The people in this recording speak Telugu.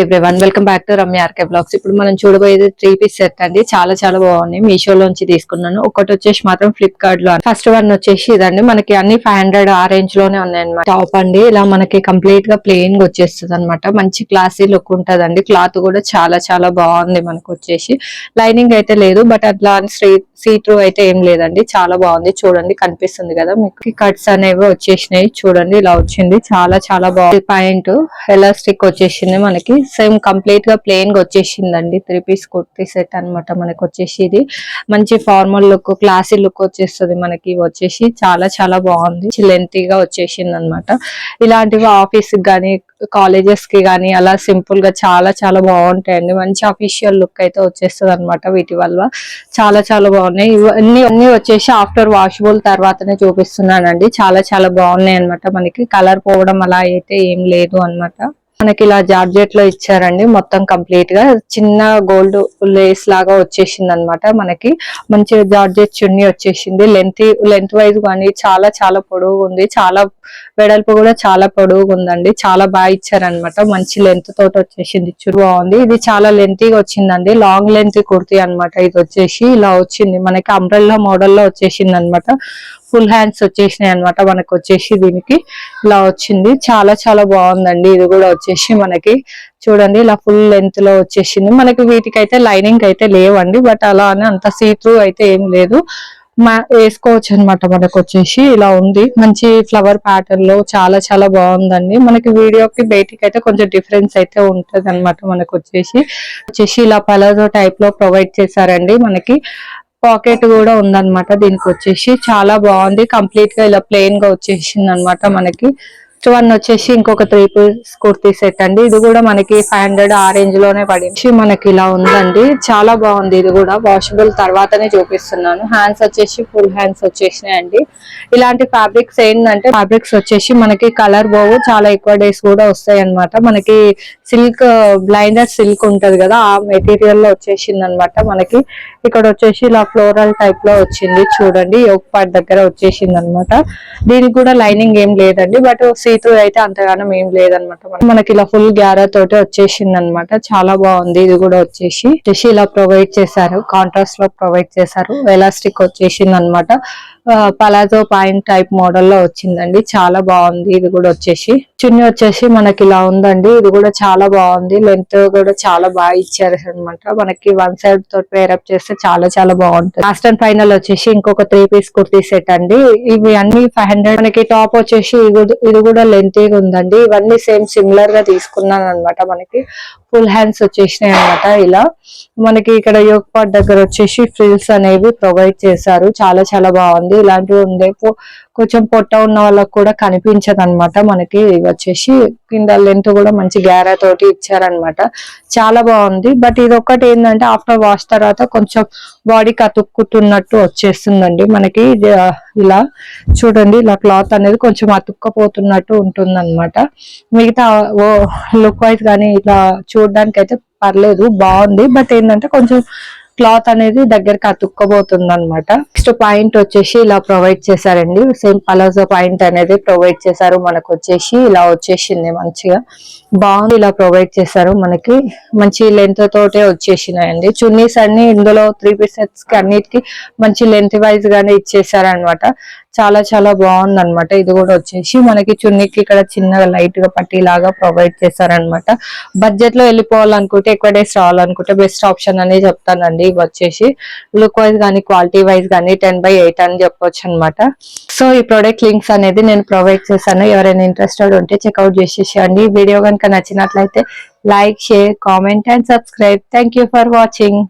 Everyone welcome back to Ramya RK blogs ఇప్పుడు మనం చూడబోయేది త్రీ పీస్ సెట్ అండి. చాలా చాలా బాగున్నాయి మీషోలోంచి తీసుకున్నాను. ఒకటి వచ్చేసి మాత్రం ఫ్లిప్కార్ట్లో ఫస్ట్ వన్ వచ్చేసి ఇదండి. మనకి అన్ని ఫైవ్ హండ్రెడ్ ఆ రేంజ్లోనే ఉన్నాయన్నమాట. టాప్ అండి. ఇలా మనకి కంప్లీట్గా ప్లెయిన్గా వచ్చేస్తుంది అనమాట మంచి క్లాసీ లుక్ ఉంటదండి. క్లాత్ కూడా చాలా చాలా బాగుంది మనకు వచ్చేసి. లైనింగ్ అయితే లేదు బట్ అట్లా సీ త్రూ అయితే ఏం లేదండి. చాలా బాగుంది. చూడండి కనిపిస్తుంది కదా మీకు. కట్స్ అనేవి వచ్చేసినాయి. చూడండి ఇలా వచ్చింది. చాలా చాలా బాగుంది. పాయింట్ ఎలాస్టిక్ వచ్చేసింది మనకి. సేమ్ కంప్లీట్గా ప్లెయిన్గా వచ్చేసిందండి త్రీ పీస్ కుర్తీ సెట్ అన్నమాట మనకి వచ్చేసి ఇది. మంచి ఫార్మల్ లుక్ క్లాసీ లుక్ వచ్చేస్తుంది మనకి. వచ్చేసి చాలా చాలా బాగుంది. లెంత్గా వచ్చేసింది అనమాట ఇలాంటివి ఆఫీస్కి గానీ కాలేజెస్కి గానీ అలా సింపుల్గా చాలా చాలా బాగుంటాయండి. మంచి అఫీషియల్ లుక్ అయితే వచ్చేస్తుంది అనమాట వీటి వల్ల. చాలా చాలా బాగున్నాయి. ఇవన్నీ అన్ని వచ్చేసి ఆఫ్టర్ వాషబుల్ తర్వాతనే చూపిస్తున్నానండి. చాలా చాలా బాగున్నాయి అన్నమాట మనకి. కలర్ పోవడం అలా అయితే ఏం లేదు అన్నమాట. మనకి ఇలా జార్జెట్లో ఇచ్చారండి. మొత్తం కంప్లీట్గా చిన్న గోల్డ్ లేస్ లాగా వచ్చేసింది అనమాట మనకి. మంచి జార్జెట్ చున్నీ వచ్చేసింది. లెంత్ లెంత్ వైజ్ కానీ చాలా చాలా పొడవు ఉంది. చాలా వెడల్పు కూడా చాలా పొడవుగా ఉందండి. చాలా బాగా ఇచ్చారనమాట మంచి లెంత్ తోటి వచ్చేసింది. చురు బాగుంది. ఇది చాలా లెంతీగా వచ్చిందండి. లాంగ్ లెంత్ కుర్తీ అన్నమాట ఇది వచ్చేసి. ఇలా వచ్చింది. మనకి అంబ్రెల్లా మోడల్లో వచ్చేసింది అనమాట ఫుల్ హ్యాండ్స్ వచ్చేసినాయి అనమాట మనకు వచ్చేసి దీనికి. ఇలా వచ్చింది. చాలా చాలా బాగుందండి. ఇది కూడా వచ్చేసి మనకి. చూడండి ఇలా ఫుల్ లెంత్లో వచ్చేసింది. మనకి వీటికైతే లైనింగ్ అయితే లేవండి. బట్ అలా అని అంత సీ త్రూ అయితే ఏం లేదు. మా- వేసుకోవచ్చు అనమాట మనకు వచ్చేసి ఇలా ఉంది. మంచి ఫ్లవర్ ప్యాటర్న్లో చాలా చాలా బాగుందండి. మనకి వీడియోకి బయటికి అయితే కొంచెం డిఫరెన్స్ అయితే ఉంటది అనమాట మనకు వచ్చేసి వచ్చేసి ఇలా పలాజో టైప్లో ప్రొవైడ్ చేశారండి మనకి. పాకెట్ కూడా ఉందన్నమాట దీనికి వచ్చేసి చాలా బాగుంది. కంప్లీట్గా ఇలా ప్లెయిన్గా వచ్చేసింది అనమాట మనకి. వన్ వచ్చేసి ఇంకొక త్రీ పీస్ కుర్తీ సెట్ అండి. ఇది కూడా మనకి ఫైవ్ హండ్రెడ్ ఆ రేంజ్లోనే పడింది. మనకి ఇలా ఉందండి. చాలా బాగుంది. ఇది కూడా వాషబుల్ తర్వాతనే చూపిస్తున్నాను. హ్యాండ్స్ వచ్చేసి ఫుల్ హ్యాండ్స్ వచ్చేసినాయి అండి. ఇలాంటి ఫ్యాబ్రిక్స్ ఏంటంటే ఫ్యాబ్రిక్స్ వచ్చేసి మనకి కలర్ బాగు చాలా ఎక్కువ డేస్ కూడా వస్తాయి మనకి సిల్క్ బ్లైండర్ సిల్క్ ఉంటది కదా ఆ మెటీరియల్లో వచ్చేసింది అనమాట మనకి. ఇక్కడ వచ్చేసి ఇలా ఫ్లోరల్ టైప్లో వచ్చింది చూడండి యోగ పార్ట్ దగ్గర వచ్చేసింది అనమాట దీనికి కూడా లైనింగ్ ఏం లేదండి బట్ సీతు అయితే అంతగానం ఏం లేదనమాట. మనకి ఇలా ఫుల్ గ్యారా తోటి వచ్చేసింది అనమాట చాలా బాగుంది ఇది కూడా వచ్చేసి. వచ్చేసి ఇలా ప్రొవైడ్ చేశారు కాంట్రాస్ట్లో ప్రొవైడ్ చేశారు ఎలాస్టిక్ వచ్చేసింది అనమాట పలాజో పాయింట్ టైప్ మోడల్లో వచ్చిందండి. చాలా బాగుంది. ఇది కూడా వచ్చేసి. చున్నీ వచ్చేసి మనకి ఇలా ఉందండి. ఇది కూడా చాలా బాగుంది. లెంత్ కూడా చాలా బాగా ఇచ్చారు అనమాట మనకి వన్ సైడ్తో పేరప్ చేస్తే చాలా చాలా బాగుంటుంది. లాస్ట్ అండ్ ఫైనల్ వచ్చేసి ఇంకొక త్రీ పీస్ కుర్తీ సెట్ అండి. ఇవి అన్ని ఫైవ్ హండ్రెడ్ మనకి టాప్ వచ్చేసి ఇది కూడా- ఇది కూడా లెంతీగా ఉందండి. ఇవన్నీ సేమ్ సిమిలర్గా తీసుకున్నాను అనమాట మనకి. ఫుల్ హ్యాండ్స్ వచ్చేసినాయి అనమాట ఇలా. మనకి ఇక్కడ యోగ్ దగ్గర వచ్చేసి ఫ్రిల్స్ అనేవి ప్రొవైడ్ చేశారు. చాలా చాలా బాగుంది. ఇలాంటివి ఉండే కొంచెం పొట్ట ఉన్న వాళ్ళకి కూడా కనిపించదు అనమాట మనకి వచ్చేసి కింద లెంత్ కూడా మంచి గ్యారా తోటి ఇచ్చారనమాట చాలా బాగుంది. బట్ ఇది ఒక్కటి ఏంటంటే ఆఫ్టర్ వాష్ తర్వాత కొంచెం బాడీకి అతుక్కుంటున్నట్టు వచ్చేస్తుందండి. మనకి ఇది, ఇలా చూడండి ఇలా క్లాత్ అనేది కొంచెం అతుక్కపోతున్నట్టు ఉంటుంది అనమాట మిగతా ఓ లుక్ వైజ్ కానీ ఇట్లా చూడడానికి అయితే పర్లేదు బాగుంది. బట్ ఏంటంటే కొంచెం క్లాత్ అనేది దగ్గరికి అతుక్కోబోతుంది అనమాట నెక్స్ట్ పాయింట్ వచ్చేసి ఇలా ప్రొవైడ్ చేశారండి. సేమ్ పలాజో పాయింట్ అనేది ప్రొవైడ్ చేశారు. మనకు వచ్చేసి ఇలా వచ్చేసింది మంచిగా. బాగుంది ఇలా ప్రొవైడ్ చేశారు మనకి. మంచి లెంత్ తోటే వచ్చేసినాయండి. చున్నీస్ అన్ని ఇందులో త్రీ పీసెస్కి అన్నిటికి మంచి లెంత్ వైజ్ గానే ఇచ్చేసారు అనమాట చాలా చాలా బాగుంది అనమాట ఇది కూడా వచ్చేసి మనకి చున్నీకి ఇక్కడ చిన్నగా లైట్గా పట్టీ లాగా ప్రొవైడ్ చేశారనమాట బడ్జెట్లో వెళ్ళిపోవాలనుకుంటే ఎక్కువ డేస్ రావాలనుకుంటే బెస్ట్ ఆప్షన్ అనే చెప్తానండి. ఇవి వచ్చేసి లుక్ వైజ్ కానీ క్వాలిటీ వైజ్ కానీ టెన్ బై ఎయిట్ అని చెప్పొచ్చు అనమాట సో ఈ ప్రొడక్ట్ లింక్స్ అనేది నేను ప్రొవైడ్ చేశాను. ఎవరైనా ఇంట్రెస్టెడ్ ఉంటే చెక్అవుట్ చేసేసేయండి. వీడియో కనుక నచ్చినట్లయితే like share comment and subscribe thank you for watching